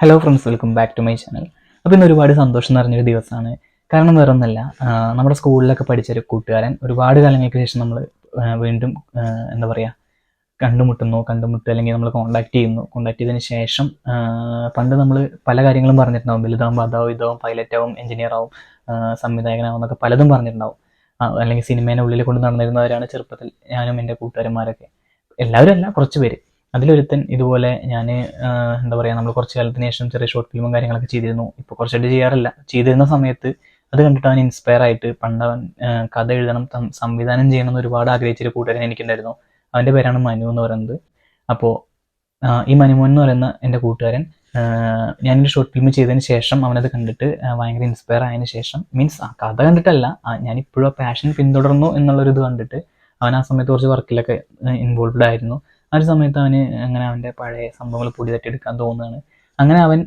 Hello friends welcome back to my channel അപ്പോൾ ഇന്ന് ഒരുപാട് സന്തോഷം നിറഞ്ഞൊരു ദിവസമാണ്. കാരണം വേറെ ഒന്നല്ല നമ്മുടെ സ്കൂളിലൊക്കെ പഠിച്ചൊരു കൂട്ടുകാരൻ ഒരുപാട് കാലങ്ങൾക്ക് ശേഷം നമ്മൾ വീണ്ടും എന്താ പറയുക കണ്ടുമുട്ടുന്നു കണ്ടുമുട്ടുക അല്ലെങ്കിൽ നമ്മൾ കോൺടാക്ട് ചെയ്യുന്നു. കോൺടാക്ട് ചെയ്തതിന് ശേഷം പണ്ട് നമ്മൾ പല കാര്യങ്ങളും പറഞ്ഞിട്ടുണ്ടാവും. വലുതാവും അതാവും ഇതാവും പൈലറ്റ് ആവും എഞ്ചിനീയർ ആവും ആ, സംവിധായകനാവും എന്നൊക്കെ പലതും പറഞ്ഞിട്ടുണ്ടാവും. അല്ലെങ്കിൽ സിനിമേനെ ഉള്ളിൽ കൊണ്ട് നടന്നിരുന്നവരാണ് ചെറുപ്പത്തിൽ ഞാനും എന്റെ കൂട്ടുകാരന്മാരൊക്കെ. എല്ലാവരും അല്ല കുറച്ച് പേര്. അതിലൊരുത്തൻ ഇതുപോലെ ഞാൻ എന്താ പറയുക നമ്മൾ കുറച്ച് കാലത്തിന് ശേഷം ചെറിയ ഷോർട്ട് ഫിലിമും കാര്യങ്ങളൊക്കെ ചെയ്തിരുന്നു. ഇപ്പോൾ കുറച്ചായിട്ട് ചെയ്യാറില്ല. ചെയ്തിരുന്ന സമയത്ത് അത് കണ്ടിട്ട് അവൻ ഇൻസ്പയർ ആയിട്ട് പണ്ടവൻ കഥ എഴുതണം സംവിധാനം ചെയ്യണം എന്ന് ഒരുപാട് ആഗ്രഹിച്ചൊരു കൂട്ടുകാരൻ എനിക്കുണ്ടായിരുന്നു. അവന്റെ പേരാണ് മനു എന്ന് പറയുന്നത്. അപ്പോൾ ഈ മനുമോൻ എന്ന് പറയുന്ന എന്റെ കൂട്ടുകാരൻ ഞാനൊരു ഷോർട്ട് ഫിലിം ചെയ്തതിന് ശേഷം അവനത് കണ്ടിട്ട് ഭയങ്കര ഇൻസ്പയർ ആയതിന് ശേഷം മീൻസ് ആ കഥ കണ്ടിട്ടല്ല ഞാനിപ്പോഴും ആ പാഷൻ പിന്തുടർന്നു എന്നുള്ളൊരു ഇത് കണ്ടിട്ട് അവൻ ആ സമയത്ത് കുറച്ച് വർക്കിലൊക്കെ ഇൻവോൾവ്ഡ് ആയിരുന്നു. ആ ഒരു സമയത്ത് അവന് അങ്ങനെ അവന്റെ പഴയ സംഭവങ്ങൾ പൊടി തട്ടിയെടുക്കാൻ തോന്നുകയാണ്. അങ്ങനെ അവൻ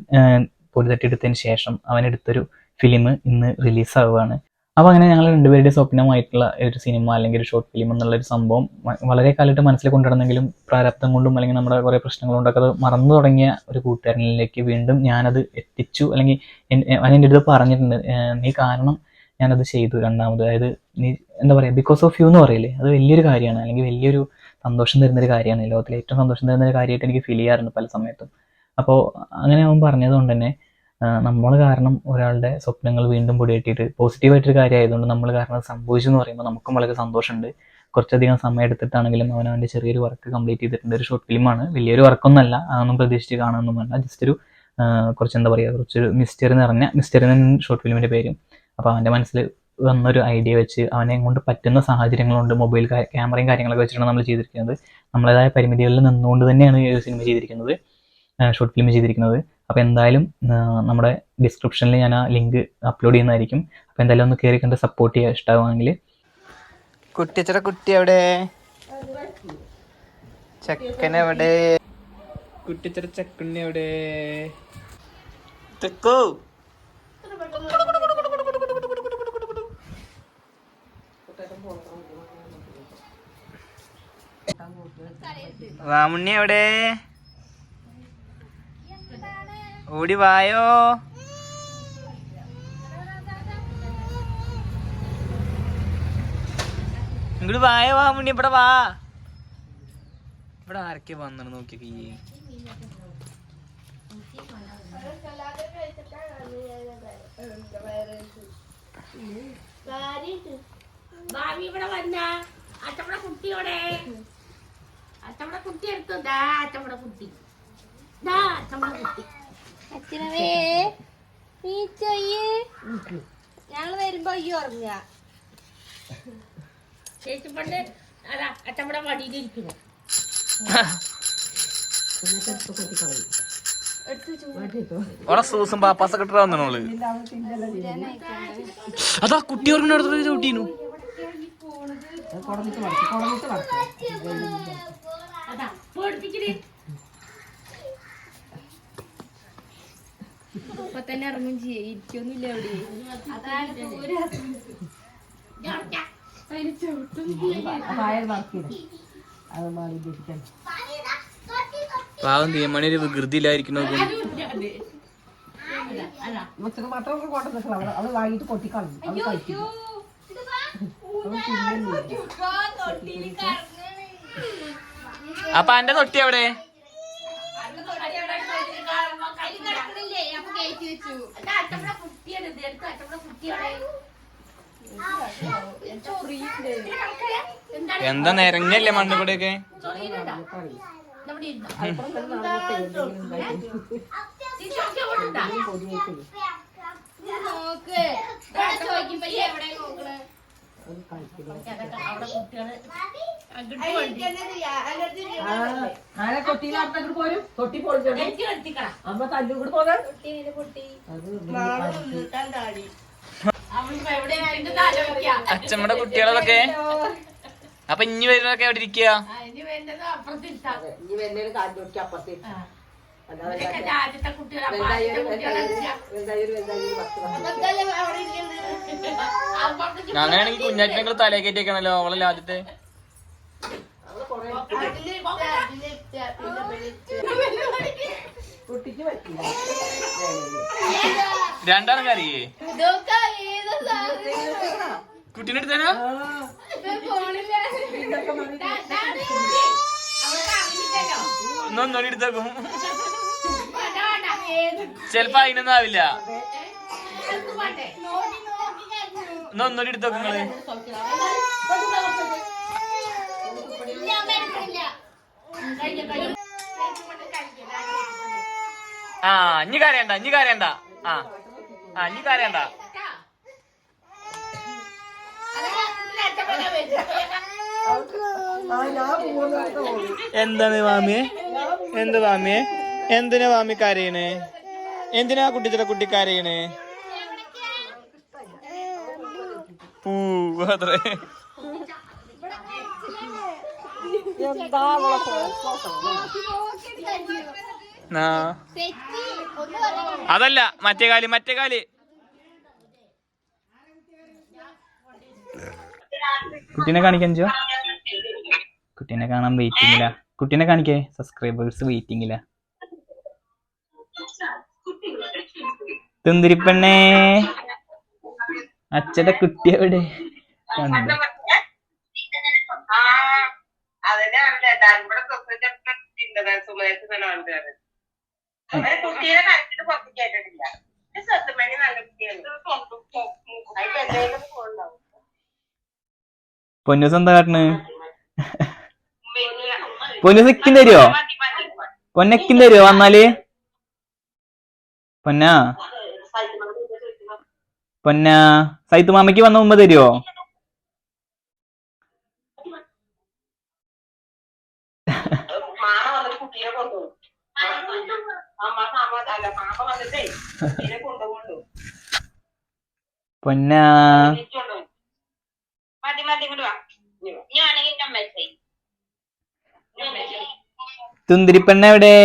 പൊടി തട്ടിയെടുത്തതിന് ശേഷം അവൻ എടുത്തൊരു ഫിലിം ഇന്ന് റിലീസാവുകയാണ് അപ്പോൾ അങ്ങനെ ഞങ്ങൾ രണ്ടുപേരുടെ സ്വപ്നമായിട്ടുള്ള ഒരു സിനിമ അല്ലെങ്കിൽ ഒരു ഷോർട്ട് ഫിലിം എന്നുള്ള ഒരു സംഭവം വളരെ കാലമായിട്ട് മനസ്സിൽ കൊണ്ടുവരണമെങ്കിലും പ്രാരബ്ധം കൊണ്ടും അല്ലെങ്കിൽ നമ്മുടെ കുറേ പ്രശ്നങ്ങൾ കൊണ്ടൊക്കെ അത് മറന്നു തുടങ്ങിയ ഒരു കൂട്ടുകാരനിലേക്ക് വീണ്ടും ഞാനത് എത്തിച്ചു. അല്ലെങ്കിൽ അവൻ എന്റെ അടുത്ത് പറഞ്ഞിട്ടുണ്ട് നീ കാരണം ഞാനത് ചെയ്തു രണ്ടാമത്. അതായത് നീ എന്താ പറയുക ബിക്കോസ് ഓഫ് യു എന്ന് പറയില്ലേ? അത് വലിയൊരു കാര്യമാണ്. അല്ലെങ്കിൽ വലിയൊരു സന്തോഷം തരുന്നൊരു കാര്യമാണ്. ലോകത്തിലെ ഏറ്റവും സന്തോഷം തരുന്ന ഒരു കാര്യമായിട്ട് എനിക്ക് ഫീൽ ചെയ്യാറുണ്ട് പല സമയത്തും. അപ്പോൾ അങ്ങനെ അവൻ പറഞ്ഞതുകൊണ്ട് തന്നെ നമ്മൾ കാരണം ഒരാളുടെ സ്വപ്നങ്ങൾ വീണ്ടും പൊടിയേറ്റിയിട്ട് പോസിറ്റീവായിട്ടൊരു കാര്യമായതുകൊണ്ട് നമ്മൾ കാരണം സംഭവിച്ചു എന്ന് പറയുമ്പോൾ നമുക്കും വളരെ സന്തോഷമുണ്ട്. കുറച്ചധികം സമയം എടുത്തിട്ടാണെങ്കിലും അവൻ അവന്റെ ചെറിയൊരു വർക്ക് കംപ്ലീറ്റ് ചെയ്തിട്ടുണ്ട്. ഒരു ഷോർട്ട് ഫിലിമാണ് വലിയൊരു വർക്കൊന്നല്ല അതൊന്നും പ്രതീക്ഷിച്ച് കാണാനൊന്നും വേണ്ട. ജസ്റ്റ് ഒരു കുറച്ച് എന്താ പറയുക കുറച്ചൊരു മിസ്റ്ററി നിറഞ്ഞ മിസ്റ്ററി ഷോർട്ട് ഫിലിമിന്റെ പേരും. അപ്പോൾ അവന്റെ മനസ്സിൽ വന്നൊരു ഐഡിയ വെച്ച് അവനെ കൊണ്ട് പറ്റുന്ന സാഹചര്യങ്ങളുണ്ട്. മൊബൈൽ ക്യാമറയും കാര്യങ്ങളൊക്കെ വെച്ചിട്ടാണ് നമ്മൾ ചെയ്തിരിക്കുന്നത്. നമ്മളേതായ പരിമിതികളിൽ നിന്നുകൊണ്ട് തന്നെയാണ് ഈ സിനിമ ചെയ്തിരിക്കുന്നത്. ഷോർട്ട് ഫിലിം ചെയ്തിരിക്കുന്നത്. അപ്പോൾ എന്തായാലും നമ്മുടെ ഡിസ്ക്രിപ്ഷനിൽ ഞാൻ ആ ലിങ്ക് അപ്ലോഡ് ചെയ്യുന്നതായിരിക്കും. അപ്പോൾ എന്തായാലും ഒന്ന് കയറി കണ്ട് സപ്പോർട്ട് ചെയ്യുക ഇഷ്ടമാണെങ്കിൽ കുട്ടിച്ചട കുട്ടി അവിടെ ചെക്കൻ എവിടെ? കുട്ടിച്ചട ചെക്കണ്ണി എവിടെ? തെക്കോ? വാമുണ്ണി എവിടെ? ഓടി വായോ? ഇങ്ങോട്ട് വായോ വാമുണ്ണി ഇവിടെ വാ. ഇവിടെ ആരൊക്കെ വന്നു നോക്കിയൊക്കെ ഈ ഭാവി ഇവിടെ വന്ന. അച്ചമ്മട കുട്ടിയോടെ. കുട്ടി എടുത്തു ദാ കുട്ടി ദാ കുട്ടി അച്ഛനവേ നീച്ചയ്യേ ഞങ്ങൾ വരുമ്പോ ഈ ഉറങ്ങുക. ചേച്ചി പണ്ട് അതാ അച്ഛമ്മടെ വടിയിലിരിക്കുന്നു. ഓളെ സൂസും പാപ്പാസൊക്കെ ഇട്ട് വന്നോൾ അതാ കുട്ടി ഓർമ്മ ചവിട്ടീനു. അതാ പേടിപ്പിക്കണേ തന്നെ ഇറങ്ങും ചെയ്യും. ഇരിക്കൊന്നുമില്ല അവിടെ. പാവം തീയമണി ഒരു വികൃതിയിലായിരിക്കണോ വെച്ചു അതാ. കുട്ടിയാണ് ഇത് എടുത്തു അന്റെ തൊട്ടി എവിടെ എന്താ നിരങ്ങല്ലേ മണ്ണ് കൂടെയൊക്കെ? നോക്ക് അവിടെ കുട്ടികൾ ആരെ തൊട്ടിയിലാർത്തങ്ങോട്ട് പോരും? തൊട്ടി അമ്മ പോകാൻ അച്ഛമ്മയുടെ കുട്ടികളൊക്കെ? അപ്പൊ ഇനി വരുന്നതൊക്കെ എവിടെ ഇരിക്കുക ഒരു കുട്ടികളെ. അങ്ങനെയാണെങ്കിൽ കുഞ്ഞാറ്റിനെ തലേ കയറ്റിയേക്കണല്ലോ അവളല്ലേ ആദ്യത്തെ അവൾ കൊറേ അതിൽ പോകണ്ട. കുട്ടിക്ക് രണ്ടാളും കറിയേ കുട്ടീനെ എടുത്തേനോ ഫോണില്ല ഇതൊക്കെ മതി ഒന്ന് ഒന്നോടി എടുത്തേക്കും. ചെലപ്പോ അതിനൊന്നും ആവില്ല. ആൾക്ക് വേണ്ടേ നോക്കി നോക്കി കഴിഞ്ഞു ഒന്ന് ഒന്നോടി എടുത്തേക്കും നിങ്ങൾ. ആ ഇനി കരയണ്ട ഇനി കരയണ്ട. ആ ആ ഇനി കരയണ്ട. എന്താണ് വാമി എന്ത് വാമി എന്തിനാ വാമി കരയണേ? എന്തിനാ കുട്ടിച്ചിട കുട്ടി കരയണേ? പൂ അത്രേ. എന്താ അതല്ല മറ്റേ കാൽ മറ്റേ കാൽ. കുട്ടീനെ കാണിക്കാൻ ചോ കുട്ടീനെ കാണാൻ വെയിറ്റിംഗില്ല കുട്ടീനെ കാണിക്കേ? സബ്സ്ക്രൈബേഴ്സ് വെയിറ്റിംഗില്ല തുന്തിരിപ്പെണ്ണേ. അച്ഛടെ കുട്ടി എവിടെ? കണ്ടോ? സ്വസ്ഥ സുമേഷ് കണ്ടത് അങ്ങനെ കുട്ടീനെ കളിച്ചിട്ട് പുറത്ത് കേട്ടിട്ടില്ല സ്വത്തമണി നല്ല കുട്ടിയാണ്. അതിന്റെ എന്തെങ്കിലും പോകുന്നുണ്ടാവും പൊന്നൂസ് എന്താ കാട്ടണ്? പൊന്നൂസ് ഇക്കും തരുവോ? പൊന്നക്കും തരുവോ വന്നാൽ? പൊന്നാ. പൊന്ന. സൈത്ത് മാമയ്ക്ക് വന്ന മുമ്പ് തരുവോ? പൊന്നാ. മതി മതി ഇങ്ങോട്ട് വാ. ഞാണെങ്കിൽ ഞാൻ മെസ്സേജ് തുന്തിരിപ്പെണ്ണ എവിടെ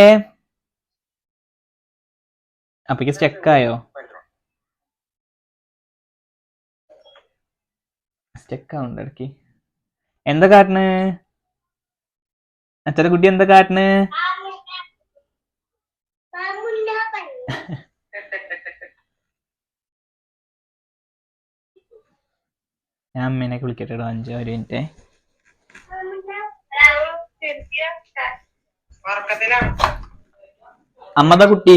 അപ്പക്ക് സ്റ്റക്കായോ സ്റ്റക്കാവുണ്ട് ഇടയ്ക്ക്. എന്താ കാട്ടണ്? അച്ഛന്റെ കുട്ടി എന്താ കാട്ടണ്? ഞാൻ അമ്മേനെ വിളിക്കട്ടെ കേട്ടോ അഞ്ചോ ഒരു മിനിറ്റ്. അമ്മതാ കുട്ടി.